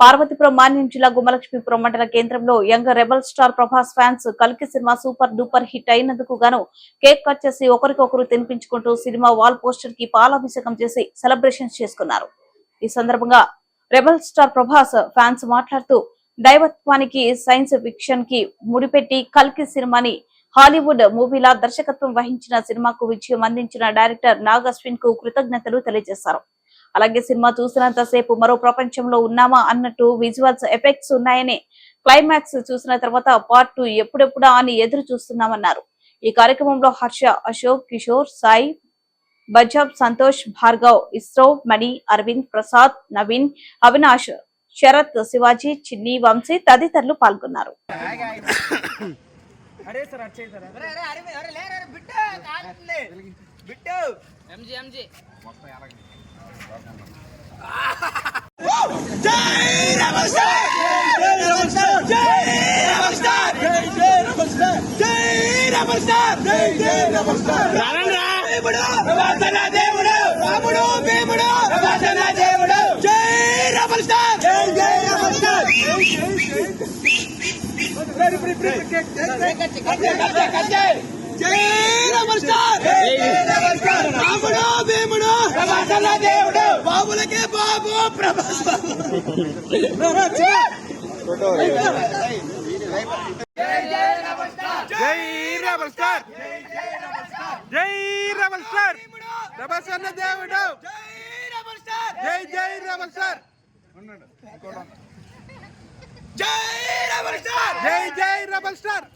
పార్వతీపురం మాన్యం జిల్లా గుమ్మలక్ష్మీపురం మండల కేంద్రంలో young rebel star Prabhas fans కల్కి సినిమా సూపర్ డూపర్ హిట్ అయినందుకు గాను కేక్ కట్ చేసి ఒకరికొకరు తినిపించుకుంటూ సినిమా వాల్ పోస్టర్కి పాలాభిషేకం చేసి సెలబ్రేషన్స్ చేసుకున్నారు. ఈ సందర్భంగా రెబల్ స్టార్ ప్రభాస్ ఫ్యాన్స్ మాట్లాడుతూ దైవత్వానికి సైన్స్ ఫిక్షన్కి ముడిపెట్టి కల్కి సినిమాని హాలీవుడ్ మూవీలా దర్శకత్వం వహించిన సినిమాకు విజయం అందించిన డైరెక్టర్ నాగ్ అశ్విన్కు కృతజ్ఞతలు తెలియజేశారు. అలాగే సినిమా చూసినంత సేపు మరో ప్రపంచంలో ఉన్నామా అన్నట్టు విజువల్స్ ఎఫెక్ట్స్ ఉన్నాయని క్లైమాక్స్ చూసిన తర్వాత పార్ట్ టూ ఎప్పుడెప్పుడా అని ఎదురు చూస్తున్నామన్నారు ఈ కార్యక్రమంలో హర్ష అశోక్ కిషోర్ సాయి బజాబ్ సంతోష్ భార్గవ్ ఇస్రో మణి అరవింద్ ప్రసాద్ నవీన్ అవినాష్ శరత్ శివాజీ చిన్ని వంశీ తదితరులు పాల్గొన్నారు అచ్చే సార్ అరే అరే అరే అరే లే అరే బిట్టు కాలుతుంది బిట్టు ఎంజీ ఎంజీ దేవుడు. రాముడు భీముడు ప్రభాసన దేవుడు. జై రబల్ స్టార్ జై జై రబల్ స్టార్ జై రబల్ స్టార్ రాముడు భీముడు ప్రభాసన దేవుడు. బాబులకే బాబు ప్రభాస్ జై. రెబల్ స్టార్ జై రెబల్ స్టార్ ప్రభాసన్న దేవుడు. జై రబల్ స్టార్ జై జై రెబల్ స్టార్ జై రబల్ స్టార్ జై జై రెబల్ స్టార్